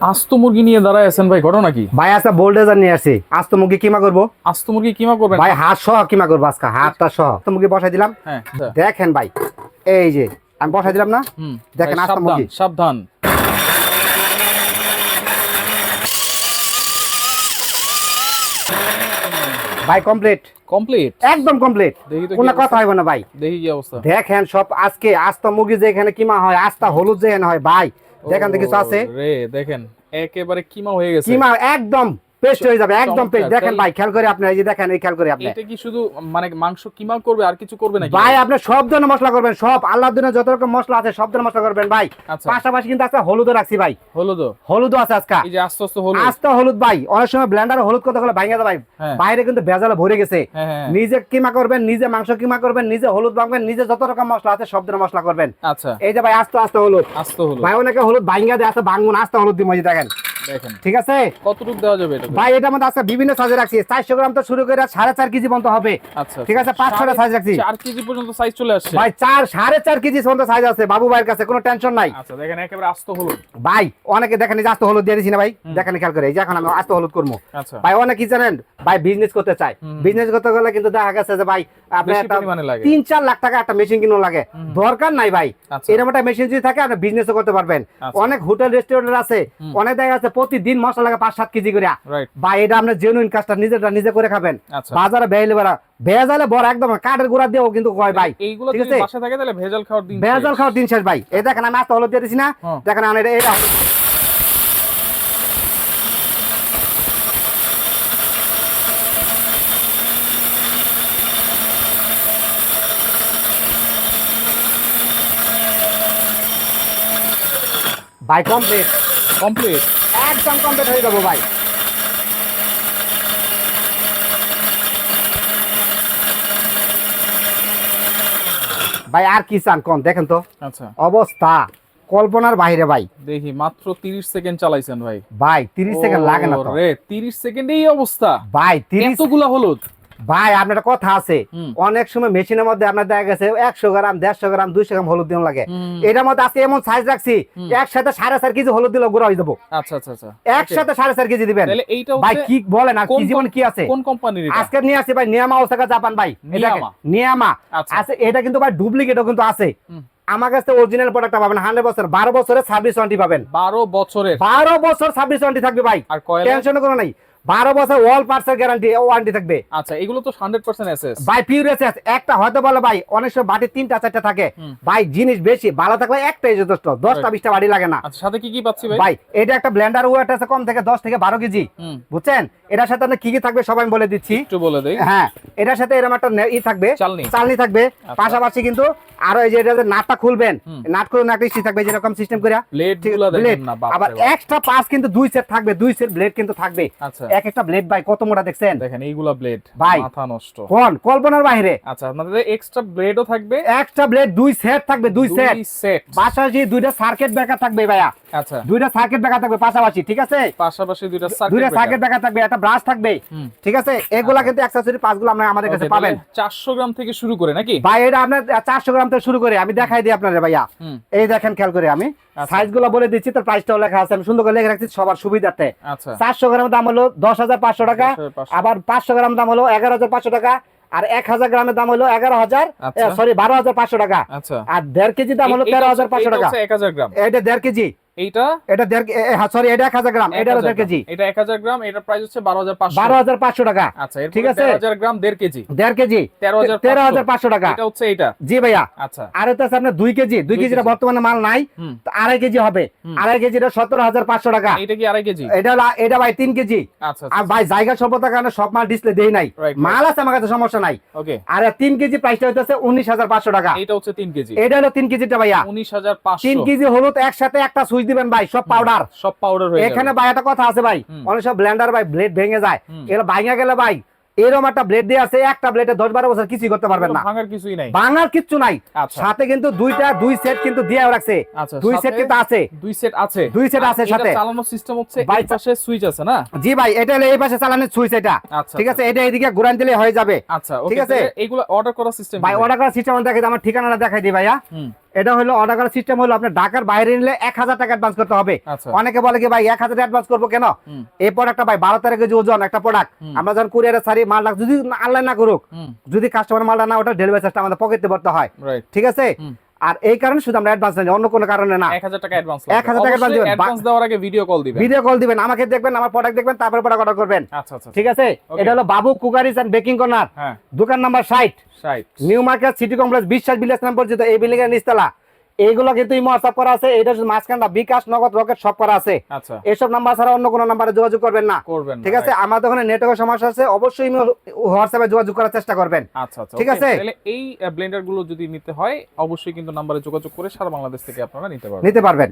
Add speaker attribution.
Speaker 1: আস্ত মুরগি নিয়ে দাঁড়ায় আছেন ভাই ঘটনা কি?
Speaker 2: ভাই আজকে বোল্ডেজার নিয়ে আসছি। আজ তো মুরগি কিমা করব?
Speaker 1: আস্ত মুরগি কিমা করবেন?
Speaker 2: ভাই হাত সহ কিমা করব আজকে হাতটা সহ। তো মুরগি বসাই দিলাম।
Speaker 1: হ্যাঁ
Speaker 2: দেখেন ভাই এই যে আমি বসাই দিলাম না?
Speaker 1: হুম।
Speaker 2: দেখেন
Speaker 1: ভাই,
Speaker 2: আস্ত
Speaker 1: সাবধান
Speaker 2: মুরগি।
Speaker 1: সাবধান।
Speaker 2: ভাই কমপ্লিট
Speaker 1: কমপ্লিট
Speaker 2: একদম কমপ্লিট
Speaker 1: দেখি তো কি
Speaker 2: কোনো কথা হইব না ভাই।
Speaker 1: দেখি কি অবস্থা।
Speaker 2: দেখেন সব আজকে আস্তা মুরগি যেখানে কিমা হয় আস্তা হলুদ যেখানে হয় ভাই দেখেন তো কিছু আছে।
Speaker 1: রে দেখেন একেবারে কিমা হয়ে গেছে।
Speaker 2: কিমা একদম পেস্ট হয়ে যাবে একদম পেস্ট দেখেন ভাই খেয়াল করে আপনি এই যে দেখেন এই খেয়াল করে আপনি।
Speaker 1: এটা কি শুধু মানে মাংস কিমা করবে আর কিছু করবে নাকি?
Speaker 2: ভাই আপনি সব ধরনের মশলা করবেন সব আল্লাহর দিনে যত রকম মশলা আছে সব ধরনের মশলা করবেন ভাই।
Speaker 1: আচ্ছা।
Speaker 2: পাশাপাশি কিন্তু আজকে হলুদও রাখছি ভাই। হলুদও? আছে আজকে।
Speaker 1: এই যে আস্তে আস্তে হলো
Speaker 2: আস্তে হলুদ ভাই। অনেক সময় ব্লেন্ডারে হলুদ কথা বলে ভাঙে যায় ভাই।
Speaker 1: হ্যাঁ।
Speaker 2: বাইরে কিন্তু ভেজালে ভরে গেছে।
Speaker 1: হ্যাঁ হ্যাঁ
Speaker 2: নিজে কিমা করবেন নিজে মাংস কিমা করবেন নিজে হলুদ মাখবেন নিজে যত রকম মশলা আছে সব ধরনের মশলা করবেন।
Speaker 1: আচ্ছা।
Speaker 2: এই যে ভাই আস্তে আস্তে হলুদ।
Speaker 1: আস্তে হলো
Speaker 2: ভাই অনেকে হলুদ ভাঙ্গা দেয় আস্তে ভাঙবো না আস্তে হলুদ দিব এই যে দেখেন
Speaker 1: দেখেন।
Speaker 2: ঠিক আছে?
Speaker 1: কতটুকু দেওয়া যাবে এটা
Speaker 2: ভাই এটার মধ্যে আজকে বিভিন্ন সাইজে রাখছি। চারশো গ্রাম তো শুরু করে সাড়ে চার কেজি পর্যন্ত হবে।
Speaker 1: আচ্ছা
Speaker 2: ঠিক আছে, পাঁচ ছটা size রাখছি।
Speaker 1: চার কেজি পর্যন্ত সাইজ চলে আসছে?
Speaker 2: ভাই চার সাড়ে চার কেজি পর্যন্ত সাইজ আছে বাবু ভাইয়ের কাছে কোনো টেনশন নাই।
Speaker 1: আচ্ছা দেখেন একেবারে আস্ত হলো
Speaker 2: ভাই অনেকে দেখেন এই যে আস্ত হলুদ দিয়ে দিছি না ভাই? দেখেন খেয়াল করে এই যে এখন আমি আস্ত হলুদ করব।
Speaker 1: আচ্ছা।
Speaker 2: ভাই অনেক জানেন ভাই বিজনেস করতে চায়। বিজনেস করতে গেলে কিন্তু দেখা গেছে যে ভাই আপনার
Speaker 1: বেশি
Speaker 2: একটা
Speaker 1: পরিমাণে লাগে।
Speaker 2: তিন চার লাখ টাকা একটা মেশিন কিনো লাগে। দরকার নাই ভাই।
Speaker 1: আচ্ছা।
Speaker 2: এরকম একটা মেশিন যদি থাকে আপনি বিজনেসও করতে পারবেন।
Speaker 1: আচ্ছা।
Speaker 2: অনেক হোটেল রেস্টুরেন্ট আছে। অনেক দেখা যাচ্ছে প্রতিদিন মশলা লাগে পাঁচ সাত কেজি করে। ভাই এটা আপনার জেনুইন কাজটা নিজেরটা নিজে করে খাবেন।
Speaker 1: আচ্ছা।
Speaker 2: বাজারে বেড়া ভেজালে বড় একদম কাঠের গুঁড়া দিয়েও কিন্তু কয় ভাই। ঠিক আছে?
Speaker 1: ভেজাল খাওয়ার দিন
Speaker 2: ভেজাল। খাওয়ার দিন শেষ ভাই। এই দেখেন আমি আস্তে হলুদ দিয়ে দিছি না।
Speaker 1: হ্যাঁ।
Speaker 2: দেখেন আমি এটা- এটা ভাই কমপ্লিট
Speaker 1: কমপ্লিট
Speaker 2: একদম কমপ্লিট হয়ে যাব ভাই। ভাই আর কি চান কোন? দেখেন তো।
Speaker 1: আচ্ছা।
Speaker 2: অবস্থা। কল্পনার বাইরে ভাই।
Speaker 1: দেখি মাত্র 30 সেকেন্ড চালাইছেন ভাই।
Speaker 2: ভাই তিরিশ সেকেন্ড লাগে না তো।
Speaker 1: রে 30 সেকেন্ডেই এই অবস্থা।
Speaker 2: ভাই তিরিশ
Speaker 1: এতগুলা হলুদ।
Speaker 2: ভাই আপনার কথা আছে। অনেক সময় মেশিনের মধ্যে আপনার দেখা গেছে একশো গ্রাম দেড়শো গ্রাম দুইশো গ্রাম হলুদ দিন লাগে। এটার মধ্যে আজকে এমন সাইজ রাখছি একসাথে সাড়ে চার কেজি হলুদ দিলে গুঁড়া হয়ে যাব।
Speaker 1: আচ্ছা আচ্ছা আচ্ছা।
Speaker 2: একসাথে সাড়ে চার কেজি দিবেন। ভাই কি বলেন আর কি জীবন কি আছে?
Speaker 1: কোন কোম্পানির এটা?
Speaker 2: আজকে নিয়ে আসছি ভাই নিয়ামা ওসাকা জাপান ভাই।
Speaker 1: নিয়ামা? আচ্ছা।
Speaker 2: আছে এটা কিন্তু ভাই ডুপ্লিকেটও কিন্তু আছে। আমার কাছে অরিজিনাল প্রোডাক্টটা পাবেন হান্ড্রেড বছর বারো বছরের ছাব্বিশ ওয়ান্টি পাবেন।
Speaker 1: 12 বছরের?
Speaker 2: বারো বছর ছাব্বিশ ওয়ান্টি থাকবে ভাই।
Speaker 1: আর
Speaker 2: টেনশন কোনো নাই। বারো বছর ওয়াল পার্সেল গ্যারান্টি ওয়ারেন্টি থাকবে।
Speaker 1: আচ্ছা এগুলো তো 100% এসএস
Speaker 2: ভাই পিউর এসএস একটা হয়তো বলে ভাই অনেক সময় বাটি তিনটা চারটা থাকে। ভাই জিনিস বেশি ভালো থাকলে একটাই যথেষ্ট দশটা
Speaker 1: Right.
Speaker 2: বিশটা বাড়ি লাগে না।
Speaker 1: আচ্ছা সাথে কি কি পাচ্ছি ভাই?
Speaker 2: ভাই এটা একটা ব্লেন্ডার ওয়েট আছে কম থেকে দশ থেকে বারো কেজি। বুঝছেন? এটার সাথে আপনার কি কি থাকবে সবাই বলে দিচ্ছি।
Speaker 1: একটু বলে দেই।
Speaker 2: হ্যাঁ এটার সাথে এরকম একটা ই থাকবে।
Speaker 1: চালনি।
Speaker 2: চালনি থাকবে। পাশাপাশি কিন্তু আর এই যে এটা যে নাটটা খুলবেন নাট খুলে একটা স্টিচ থাকবে যেরকম সিস্টেম করে
Speaker 1: ব্লেড
Speaker 2: ঠিক-
Speaker 1: বাপ
Speaker 2: আবার এক্সট্রা পাস কিন্তু দুই সেট থাকবে দুই সেট ব্লেড কিন্তু থাকবে।
Speaker 1: আচ্ছা।
Speaker 2: এক একটা ব্লেড ভাই কত মোটা দেখছেন?
Speaker 1: দেখেন এইগুলা ব্লেড
Speaker 2: ভাই।
Speaker 1: মাথা নষ্ট।
Speaker 2: কোন কল্পনার বাইরে
Speaker 1: আচ্ছা আপনাদের এক্সট্রা ব্লেডও থাকবে।
Speaker 2: এক্সট্রা ব্লেড দুই সেট থাকবে দুই সেট
Speaker 1: সেট
Speaker 2: পাশাপাশি দুইটা সার্কিট ব্রেকার থাকবে ভাইয়া।
Speaker 1: আচ্ছা।
Speaker 2: দুইটা সার্কিট ব্রেকার থাকবে পাশাপাশি ঠিক আছে?
Speaker 1: পাশাপাশি দুইটা
Speaker 2: দুইটা
Speaker 1: সার্কিট
Speaker 2: সার্কিট ব্রেকার থাকবে একটা ব্রাশ থাকবে ঠিক আছে? এগুলা কিন্তু অ্যাক্সেসরি পাঁচগুলো আমরা আমাদের কাছে পাবেন।
Speaker 1: 400 গ্রাম থেকে শুরু করে নাকি?
Speaker 2: ভাই এটা আপনার চারশো গ্রাম থেকে শুরু করে আমি দেখাই দিই আপনার ভাইয়া। এই দেখেন খেয়াল করে আমি।
Speaker 1: আচ্ছা।
Speaker 2: সাইজগুলো বলে দিচ্ছি তার প্রাইসটাও লেখা আছে আমি সুন্দর করে লেখা রাখছি সবার সুবিধার্থে।
Speaker 1: আচ্ছা।
Speaker 2: চারশো গ্রাম দাম হলো দশ হাজার পাঁচশো টাকা আবার পাঁচশো গ্রাম দাম হলো এগারো হাজার পাঁচশো টাকা আর এক হাজার গ্রামের দাম হলো এগারো হাজার
Speaker 1: আচ্ছা।
Speaker 2: সরি বারো হাজার পাঁচশো টাকা।
Speaker 1: আচ্ছা।
Speaker 2: আর দেড় কেজি দাম হলো তেরো হাজার পাঁচশো টাকা।
Speaker 1: হচ্ছে 1000 গ্রাম।
Speaker 2: এটা দেড় কেজি।
Speaker 1: এইটা?
Speaker 2: এটা সরি এটা এক হাজার গ্রাম এটা
Speaker 1: 1000
Speaker 2: কেজি।
Speaker 1: এটা 1000 গ্রাম এটা প্রাইস হচ্ছে 12500
Speaker 2: বারো হাজার পাঁচশো টাকা।
Speaker 1: আচ্ছা
Speaker 2: ঠিক আছে।
Speaker 1: 13000 গ্রাম 1.5 কেজি।
Speaker 2: দেড় কেজি।
Speaker 1: 13500
Speaker 2: তেরো হাজার পাঁচশো টাকা।
Speaker 1: এটা হচ্ছে এইটা।
Speaker 2: জি ভাইয়া।
Speaker 1: আচ্ছা।
Speaker 2: আর এটা আছে আপনার দুই কেজি। দুই
Speaker 1: দুই
Speaker 2: কেজিটা বর্তমানে মাল নাই। তো আড়াই কেজি হবে। আড়াই কেজিটা সতেরো হাজার পাঁচশো টাকা।
Speaker 1: এটা কি আড়াই কেজি?
Speaker 2: এটা এটা ভাই তিন কেজি।
Speaker 1: আচ্ছা
Speaker 2: আর ভাই জায়গা স্বল্পতার কারণে সব মাল ডিসপ্লে দেই নাই. মাল আছে আমার কাছে সমস্যা নাই।
Speaker 1: ওকে
Speaker 2: আর তিন কেজি প্রাইসটা হইতেছে হাজার পাঁচশো টাকা।
Speaker 1: এটা হচ্ছে 3 কেজি।
Speaker 2: এটা হলো তিন কেজিটা ভাইয়া।
Speaker 1: 19500
Speaker 2: তিন কেজি হলুদ একসাথে একটা সুইচ দিবেন ভাই সব পাউডার
Speaker 1: সব পাউডার
Speaker 2: এখানে ভাই একটা কথা আছে ভাই অনেক সব ব্লেন্ডার ভাই ব্লেড ভেঙে যায়। এগুলো ভাঙে গেলে ভাই এরকম একটা ব্লেড দিয়ে আছে একটা ব্লেডে দশ বারো বছর কিছুই করতে পারবেন না।
Speaker 1: ভাঙার কিছুই নাই।
Speaker 2: ভাঙার কিচ্ছু নাই।
Speaker 1: আচ্ছা।
Speaker 2: সাথে কিন্তু দুইটা দুই সেট কিন্তু দিয়ে রাখছে।
Speaker 1: আচ্ছা
Speaker 2: দুই সেট কিন্তু আছে।
Speaker 1: দুই সেট আছে।
Speaker 2: দুই
Speaker 1: আর
Speaker 2: আছে
Speaker 1: এটা
Speaker 2: সাথে।
Speaker 1: চালানোর সিস্টেম হচ্ছে এই পাশে সুইচ আছে না?
Speaker 2: জি ভাই এটা হলো এই পাশে চালানোর সুইচ এটা।
Speaker 1: আচ্ছা
Speaker 2: ঠিক আছে এটা এদিকে ঘুরান দিলে হয়ে যাবে।
Speaker 1: আচ্ছা
Speaker 2: ঠিক আছে।
Speaker 1: এগুলো অর্ডার করার সিস্টেম
Speaker 2: ভাই অর্ডার করার সিস্টেম দেখাই আমার ঠিকানাটা দেখাই দিই ভাইয়া। এটা হলো অর্ডার করার সিস্টেম হলো আপনার ঢাকার বাইরে নিলে এক হাজার টাকা অ্যাডভান্স করতে হবে।
Speaker 1: আচ্ছা।
Speaker 2: অনেকে বলে কি ভাই এক হাজার অ্যাডভান্স করব কেন। এই প্রোডাক্টটা ভাই বারো তারিখে যে ওজন একটা প্রোডাক্ট আমরা যখন কুরিয়ারে সারি মাল রাখ যদি আনলাইন না করুক যদি কাস্টমার মালটা না ওটা ডেলিভারি চার্জটা আমাদের পকেটে ভরতে হয়। ঠিক আছে। আর এই কারণে শুধু আমরা অ্যাডভান্স নেই অন্য কোনো কারণে না।
Speaker 1: 1000 টাকা অ্যাডভান্স
Speaker 2: 1000 টাকা অ্যাডভান্স দিবেন।
Speaker 1: অ্যাডভান্স দেওয়ার আগে ভিডিও কল দিবেন।
Speaker 2: ভিডিও কল দিবেন আমাকে দেখবেন আমার প্রোডাক্ট দেখবেন তারপরে প্রোডাক্ট অর্ডার করবেন।
Speaker 1: আচ্ছা আচ্ছা
Speaker 2: ঠিক আছে? এটা হলো Babu cookeries and baking corner
Speaker 1: হ্যাঁ।
Speaker 2: দোকান নাম্বার ষাট।
Speaker 1: 60
Speaker 2: new market city complex Biswas Bilas নাম পরিচিত এই বিল্ডিং এর নিচতলা। এইগুলো কিন্তু ইমো হোয়াটসঅ্যাপ করা আছে। এটা মাঝখানটা বিকাশ নগদ রকেট সব করা আছে।
Speaker 1: আচ্ছা।
Speaker 2: এসব নাম্বার ছাড়া অন্য কোনো নাম্বারে যোগাযোগ করবেন না।
Speaker 1: করবেন
Speaker 2: ঠিক আছে. আমাদের ওখানে নেটওয়ার্কের সমস্যা আছে। অবশ্যই ইমো হোয়াটসঅ্যাপে যোগাযোগ করার চেষ্টা করবেন।
Speaker 1: আচ্ছা আচ্ছা
Speaker 2: ঠিক আছে?
Speaker 1: তাহলে এই ব্লেন্ডারগুলো যদি নিতে হয় অবশ্যই কিন্তু নাম্বারে যোগাযোগ করে সারা বাংলাদেশ থেকে আপনারা নিতে পারবেন।
Speaker 2: নিতে পারবেন।